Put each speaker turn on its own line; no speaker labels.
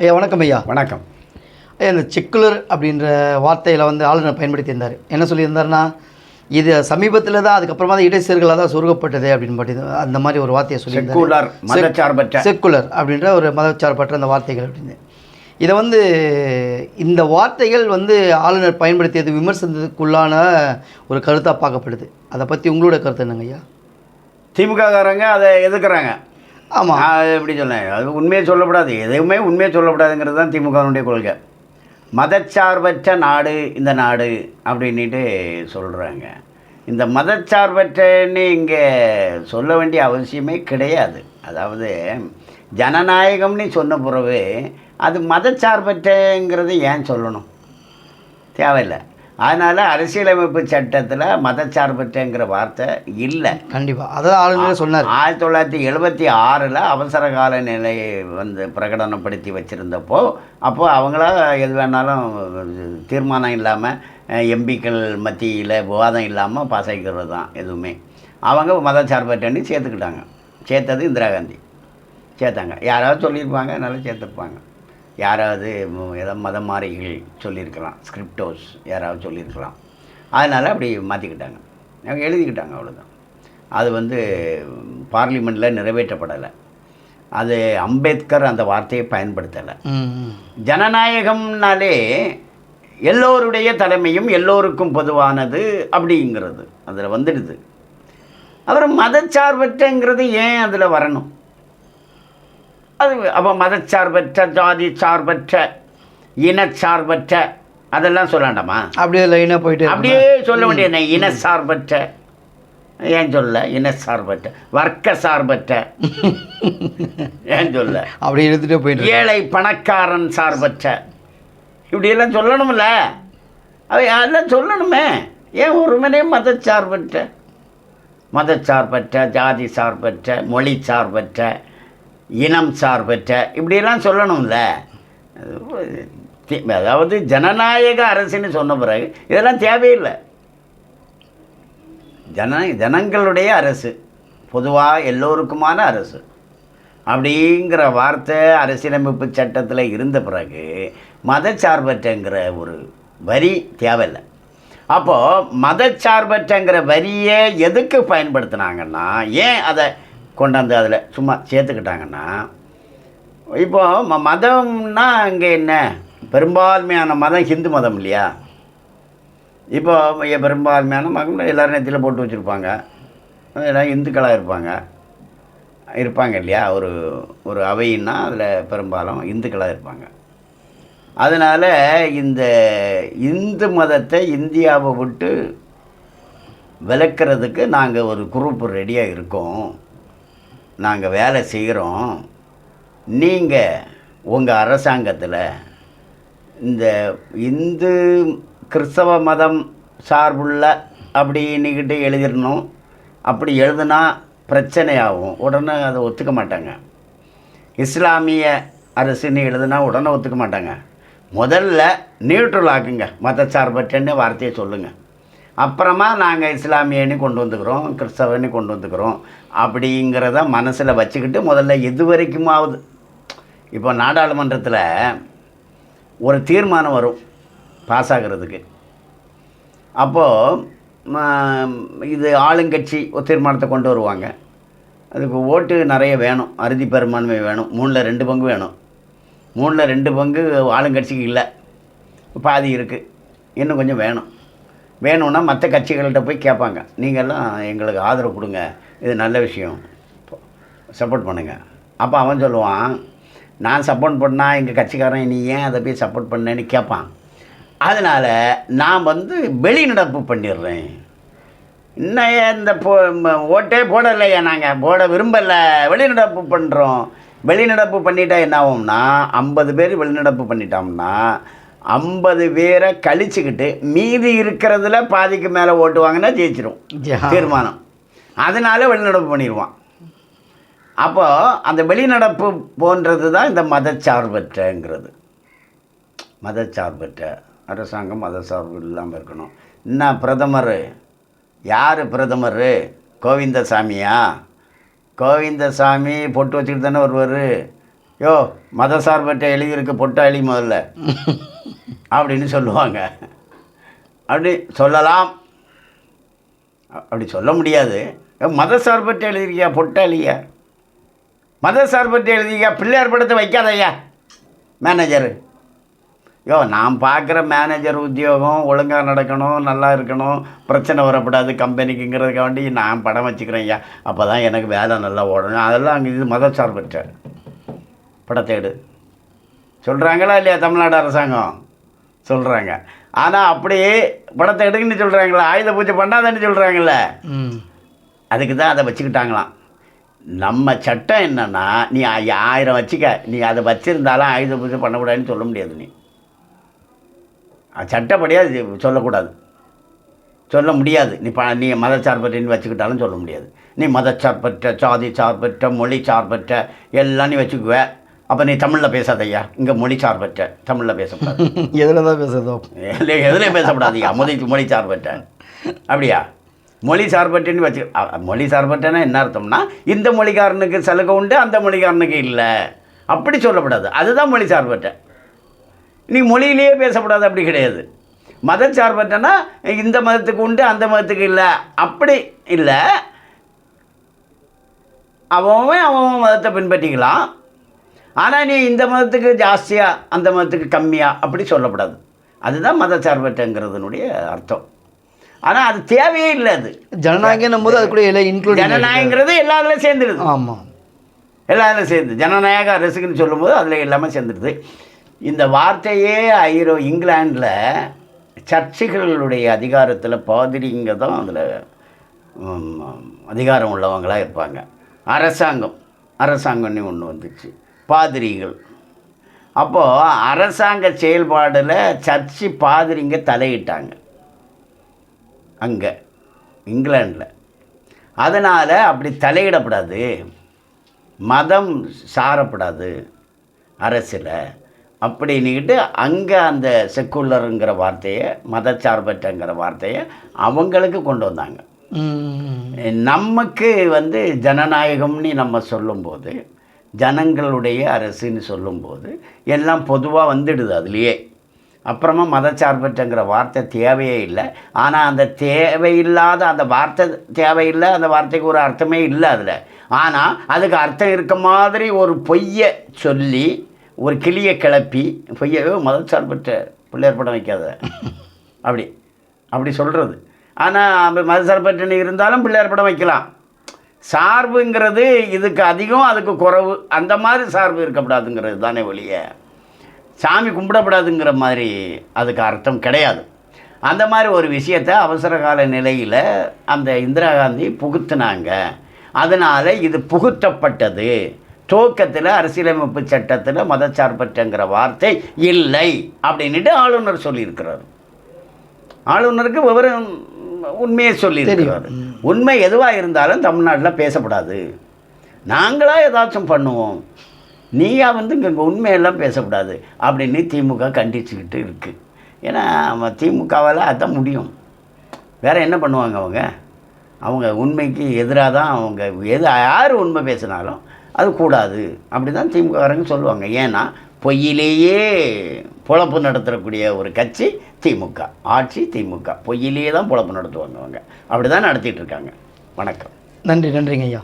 ஐயா வணக்கம் ஐயா.
வணக்கம்.
ஐயா இந்த செக்குலர் அப்படின்ற வார்த்தையில் வந்து ஆளுநர் பயன்படுத்தியிருந்தார். என்ன சொல்லியிருந்தாருன்னா இது சமீபத்தில் தான் அதுக்கப்புறமா தான் இடைச்சேர்களாக தான் சொருகப்பட்டது அப்படின்னு பற்றி அந்த மாதிரி ஒரு வார்த்தையை
செக்குலர் மதச்சார்பற்ற.
செக்குலர் அப்படின்ற ஒரு மதச்சார்பற்ற அந்த வார்த்தைகள் அப்படின்னு. இதை வந்து இந்த வார்த்தைகள் வந்து ஆளுநர் பயன்படுத்தியது விமர்சனத்துக்குள்ளான ஒரு கருத்தாக பார்க்கப்படுது. அதை பற்றி உங்களோட கருத்து என்னங்க ஐயா?
திமுககாரங்க அதை எதிர்க்கிறாங்க.
ஆமாம்
அது எப்படி சொன்னேன் அது உண்மையை சொல்லக்கூடாது எதுவுமே உண்மையை சொல்லக்கூடாதுங்கிறது தான் திமுகவினுடைய கொள்கை. மதச்சார்பற்ற நாடு இந்த நாடு அப்படின்ட்டு சொல்கிறாங்க இந்த மதச்சார்பற்றன்னு இங்கே சொல்ல வேண்டிய அவசியமே கிடையாது. அதாவது ஜனநாயகம்னு சொன்ன பிறகு அது மதச்சார்பற்றங்கிறது ஏன் சொல்லணும்? தேவையில்லை. அதனால் அரசியலமைப்பு சட்டத்தில் மதச்சார்பற்றங்கிற வார்த்தை இல்லை.
கண்டிப்பாக அதான் ஆளுநரே சொன்னார்.
ஆயிரத்தி தொள்ளாயிரத்தி எழுபத்தி ஆறில் அவசர கால நிலையை வந்து பிரகடனப்படுத்தி வச்சுருந்தப்போ அப்போ அவங்களா எது வேணாலும் தீர்மானம் இல்லாமல் எம்பிக்கள் மத்தியில் விவாதம் இல்லாமல் பாஸ் ஆகிக்கிறது தான் எதுவுமே. அவங்க மதச்சார்பற்றன்னு சேர்த்துக்கிட்டாங்க. சேர்த்தது இந்திரா காந்தி. சேர்த்தாங்க. யாராவது சொல்லியிருப்பாங்க நல்லா சேர்த்துருப்பாங்க. யாராவது ம- ஏதோ மதம் மாறிகள் சொல்லியிருக்கலாம் ஸ்கிரிப்டோஸ் யாராவது சொல்லியிருக்கலாம். அதனால் அப்படி மாற்றிக்கிட்டாங்க அவங்க எழுதிக்கிட்டாங்க அவ்வளோதான் அது வந்து பார்லிமெண்ட்டில் நிறைவேற்றப்படலை. அது அம்பேத்கர் அந்த வார்த்தையை பயன்படுத்தலை. ஜனநாயகம்னாலே எல்லோருடைய தலைமையும் எல்லோருக்கும் பொதுவானது அப்படிங்கிறது. அதில் வந்துடுது. அப்புறம் மதச்சார்பற்றங்கிறது ஏன் அதில் வரணும்? அது அப்போ மதச்சார்பற்ற ஜாதி சார்பற்ற இனச்சார்பற்ற அதெல்லாம் சொல்லண்டாமா?
அப்படியே லைனாக போயிட்டு?
அப்படியே சொல்ல வேண்டிய இனச்சார்பற்ற ஏன் சொல்ல? இனச்சார்பற்ற வர்க்க சார்பற்ற. ஏன் சொல்ல?
அப்படியே எடுத்துகிட்டே போயிட்டு.
ஏழை பணக்காரன் சார்பற்ற. இப்படியெல்லாம் சொல்லணும்ல. அவை அதெல்லாம் சொல்லணுமே. ஏன் ஒரு மனே மதச்சார்பற்ற மதச்சார்பற்ற ஜாதி சார்பற்ற மொழி சார்பற்ற. இனம் சார்பற்ற. இப்படியெல்லாம் சொல்லணும்ல. அது அதாவது ஜனநாயக அரசுன்னு சொன்ன பிறகு இதெல்லாம் தேவையில்லை. ஜன ஜனங்களுடைய அரசு பொதுவாக எல்லோருக்குமான அரசு. அப்படிங்கிற வார்த்தை அரசியலமைப்பு சட்டத்தில் இருந்த பிறகு மதச்சார்பற்றங்கிற ஒரு வரி தேவையில்லை. அப்போது மதச்சார்பற்றங்கிற வரியை எதுக்கு பயன்படுத்தினாங்கன்னா ஏன் அதை கொண்டாந்து அதில் சும்மா சேர்த்துக்கிட்டாங்கன்னா இப்போ ம- மதம்னா அங்கே என்ன? பெரும்பான்மையான மதம் ஹிந்து மதம் இல்லையா? இப்போ பெரும்பான்மையான மக்கள் எல்லோரும் நெத்தியில் போட்டு வச்சுருப்பாங்க. எல்லாம் இந்துக்களாக இருப்பாங்க. இருப்பாங்க இல்லையா? ஒரு ஒரு அவைன்னா அதில் பெரும்பாலும் இந்துக்களாக இருப்பாங்க. அதனால் இந்த இந்து மதத்தை இந்தியாவை விட்டு விளக்கிறதுக்கு நாங்கள் ஒரு குரூப் ரெடியாக இருக்கோம். நாங்கள் வேலை செய்கிறோம். நீங்கள் உங்கள் அரசாங்கத்தில் இந்த இந்து கிறிஸ்தவ மதம் சார்புள்ள அப்படின்னுக்கிட்டு எழுதிடணும். அப்படி எழுதுனா பிரச்சனையாகும். உடனே அதை ஒத்துக்க மாட்டாங்க. இஸ்லாமிய அரசுன்னு எழுதுனா உடனே ஒத்துக்க மாட்டாங்க. முதல்ல நியூட்ரல் ஆக்குங்க. மதச்சார்பற்றன்னு வார்த்தையை சொல்லுங்கள் அப்புறமா நாங்கள் இஸ்லாமியன்னு கொண்டு வந்துக்கிறோம் கிறிஸ்தவன்னு கொண்டு வந்துக்கிறோம். அப்படிங்கிறத மனசில் வச்சுக்கிட்டு முதல்ல எது வரைக்குமாவது. இப்போ நாடாளுமன்றத்தில் ஒரு தீர்மானம் வரும் பாஸ் ஆகிறதுக்கு. அப்போது இது ஆளுங்கட்சி ஒரு தீர்மானத்தை கொண்டு வருவாங்க. அதுக்கு ஓட்டு நிறைய வேணும் அறுதி பெரும்பான்மை வேணும் மூணில் ரெண்டு பங்கு வேணும். மூணில் ரெண்டு பங்கு ஆளுங்கட்சிக்கு இல்லை. பாதி இருக்குது இன்னும் கொஞ்சம் வேணும். வேணும்னா மற்ற கட்சிகள்கிட்ட போய் கேட்பாங்க. நீங்கள்லாம் எங்களுக்கு ஆதரவு கொடுங்க. இது நல்ல விஷயம். சப்போர்ட் பண்ணுங்கள் அப்போ அவன் சொல்லுவான் நான் சப்போர்ட் பண்ணால் எங்கள் கட்சிக்காரன் நீ ஏன் அதை போய் சப்போர்ட் பண்ணேன்னு கேட்பான். அதனால் நான் வந்து வெளிநடப்பு பண்ணிடுறேன். இன்னையே இந்த போ ஓட்டே போடலையே நாங்கள் போட விரும்பலை. வெளிநடப்பு பண்ணுறோம் வெளிநடப்பு பண்ணிட்டா என்ன ஆகும்னா ஐம்பது பேர் வெளிநடப்பு பண்ணிட்டோம்னா ஐம்பது பேரை கழிச்சுக்கிட்டு மீதி இருக்கிறதுல பாதிக்கு மேலே ஓட்டு வாங்கினா ஜெயிச்சிரும்.
யா.
தீர்மானம். அதனால வெளிநடப்பு பண்ணிடுவான் அப்போ அந்த வெளிநடப்பு போன்றது தான் இந்த மதச்சார்பற்றங்கிறது. மதச்சார்பற்ற. அரசாங்கம் மதச்சார்பு இல்லாமல் இருக்கணும். என்ன பிரதமர்? யார் பிரதமர்? கோவிந்தசாமியா? கோவிந்தசாமி பொட்டு வச்சுக்கிட்டு தானே வருவார். யோ மதசார்பற்ற எழுதியிருக்கு பொட்டா எழுதி முதல்ல. அப்படின்னு சொல்லுவாங்க. அப்படி சொல்லலாம். அப்படி சொல்ல முடியாது. மத மதசார்பற்ற எழுதிருக்கியா பொட்டாளியா மத மதசார்பற்ற எழுதிருக்கியா பிள்ளையார் படத்தை வைக்காதய்யா மேனேஜரு? யோ நான் பார்க்குற மேனேஜர் உத்தியோகம் ஒழுங்காக நடக்கணும் நல்லா இருக்கணும் பிரச்சனை வரக்கூடாது கம்பெனிக்குங்கிறதுக்காண்டி நான் படம் வச்சுக்கிறேன் ஐயா அப்போ தான் எனக்கு வேலை நல்லா ஓடணும். அதெல்லாம் அங்கே இது மதசார்பற்ற படத்தை எடு. சொல்கிறாங்களா இல்லையா தமிழ்நாடு அரசாங்கம்? சொல்கிறாங்க ஆனால் அப்படியே படத்தை எடுக்குன்னு சொல்கிறாங்களா ஆயுத பூஜை பண்ணாதன்னு சொல்கிறாங்கல்ல அதுக்கு தான் அதை வச்சுக்கிட்டாங்களாம். நம்ம சட்டம் என்னன்னா நீ ஆயிரம் வச்சுக்க. நீ அதை வச்சிருந்தாலும் ஆயுத பூஜை பண்ணக்கூடாதுன்னு சொல்ல முடியாது நீ. அது சட்டப்படியாக சொல்லக்கூடாது. சொல்ல முடியாது. நீ ப நீ மதச்சார்பற்றன்னு வச்சுக்கிட்டாலும் சொல்ல முடியாது. நீ மதச்சார்பற்ற சாதி சார்பற்ற மொழி சார்பற்ற எல்லாம் நீ வச்சுக்குவ. அப்போ நீ தமிழில் பேசாதய்யா. இங்கே மொழி சார்பற்ற தமிழில் பேசக்கூடாது
எதில் தான் பேசுறதோ
இல்லை எதுலேயும் பேசக்கூடாதுயா மொழி மொழி சார்பற்ற. அப்படியா? மொழி சார்பற்றன்னு வச்சு மொழி சார்பற்றன்னா என்ன அர்த்தம்னா இந்த மொழிக்காரனுக்கு சலுகை உண்டு அந்த மொழிக்காரனுக்கு இல்லை. அப்படி சொல்லக்கூடாது அதுதான் மொழி சார்பற்ற. நீ மொழியிலேயே பேசக்கூடாது அப்படி கிடையாது. மத சார்பற்றனா இந்த மதத்துக்கு உண்டு அந்த மதத்துக்கு இல்லை. அப்படி இல்லை. அவன் அவன் மதத்தை பின்பற்றிக்கலாம். ஆனால் நீ இந்த மதத்துக்கு ஜாஸ்தியாக அந்த மதத்துக்கு கம்மியாக அப்படி சொல்லக்கூடாது அதுதான் மத சார்பற்றங்கிறதுனுடைய அர்த்தம். ஆனால் அது தேவையே இல்லை அது.
ஜனநாயகம் போது அது கூட எல்லாம் இன்க்ளூட்
ஜனநாயகங்கிறது எல்லா இதுலையும் சேர்ந்துடுது
ஆமாம்
எல்லாம் அதில் சேர்ந்து. ஜனநாயக அரசுக்குன்னு சொல்லும்போது அதில் எல்லாமே சேர்ந்துடுது இந்த வார்த்தையே ஐரோ இங்கிலாண்டில் சர்ச்சுகளுடைய அதிகாரத்தில் பாதிரிங்க தான் அதில் அதிகாரம் உள்ளவங்களாக இருப்பாங்க. அரசாங்கம் அரசாங்கம்னு ஒன்று வந்துச்சு. பாதிரிகள். அப்போது அரசாங்க செயல்பாடில் சர்ச்சு பாதிரிங்க தலையிட்டாங்க. அங்கே இங்கிலாண்டில் அதனால் அப்படி தலையிடக்கூடாது மதம் சாரப்படாது அரசில். அப்படின்னுக்கிட்டு அங்கே அந்த செக்குலருங்கிற வார்த்தையை மதச்சார்பற்றங்கிற வார்த்தையை அவங்களுக்கு கொண்டு வந்தாங்க. நமக்கு வந்து ஜனநாயகம்னு நம்ம சொல்லும்போது ஜனங்களுடைய அரசுன்னு சொல்லும்போது எல்லாம் பொதுவாக வந்துடுது அதுலேயே. அப்புறமா மதச்சார்பற்றங்கிற வார்த்தை தேவையே இல்லை. ஆனால் அந்த தேவையில்லாத அந்த வார்த்தை தேவையில்லை அந்த வார்த்தைக்கு ஒரு அர்த்தமே இல்லை அதில். ஆனால் அதுக்கு அர்த்தம் இருக்க மாதிரி ஒரு பொய்யை சொல்லி ஒரு கிளியை கிளப்பி பொய்யவே மதச்சார்பற்ற பிள்ளையார் படம் வைக்காத அப்படி. அப்படி சொல்கிறது ஆனால் மதசார்பற்றணி இருந்தாலும் பிள்ளையார் படம் வைக்கலாம் சார்புங்கிறது இதுக்கு அதிகம் அதுக்கு குறவு. அந்த மாதிரி சார்பு இருக்கக்கூடாதுங்கிறது தானே ஒழிய. சாமி கும்பிடப்படாதுங்கிற மாதிரி அதுக்கு அர்த்தம் கிடையாது. அந்த மாதிரி ஒரு விஷயத்தை அவசர கால நிலையில் அந்த இந்திரா காந்தி புகுத்துனாங்க. அதனால் இது புகுத்தப்பட்டது. துவக்கத்தில் அரசியலமைப்பு சட்டத்தில் மதச்சார்பற்றங்கிற வார்த்தை இல்லை அப்படின்ட்டு ஆளுநர் சொல்லியிருக்கிறார். ஆளுநருக்கு விவரம் உண்மையை சொல்லியிருக்கிறார். உண்மை எதுவாக இருந்தாலும் தமிழ்நாட்டில் பேசக்கூடாது நாங்களாக ஏதாச்சும் பண்ணுவோம். நீயா வந்து இங்கே உண்மையெல்லாம் பேசக்கூடாது அப்படின்னு திமுக கண்டிச்சுக்கிட்டு இருக்குது ஏன்னா திமுகவால் அதான் முடியும். வேறு என்ன பண்ணுவாங்க அவங்க? அவங்க உண்மைக்கு எதிராக தான் அவங்க எது யார் உண்மை பேசினாலும் அது கூடாது. அப்படி தான் திமுககாரங்க சொல்லுவாங்க. ஏன்னா பொய்யிலேயே. பொழப்பு நடத்தக்கூடிய ஒரு கட்சி திமுக ஆட்சி திமுக. பொய்யிலேயே தான் பொழப்பு நடத்துவாங்க அவங்க அப்படி தான் நடத்திட்டு இருக்காங்க. வணக்கம்.
நன்றி நன்றிங்க ஐயா.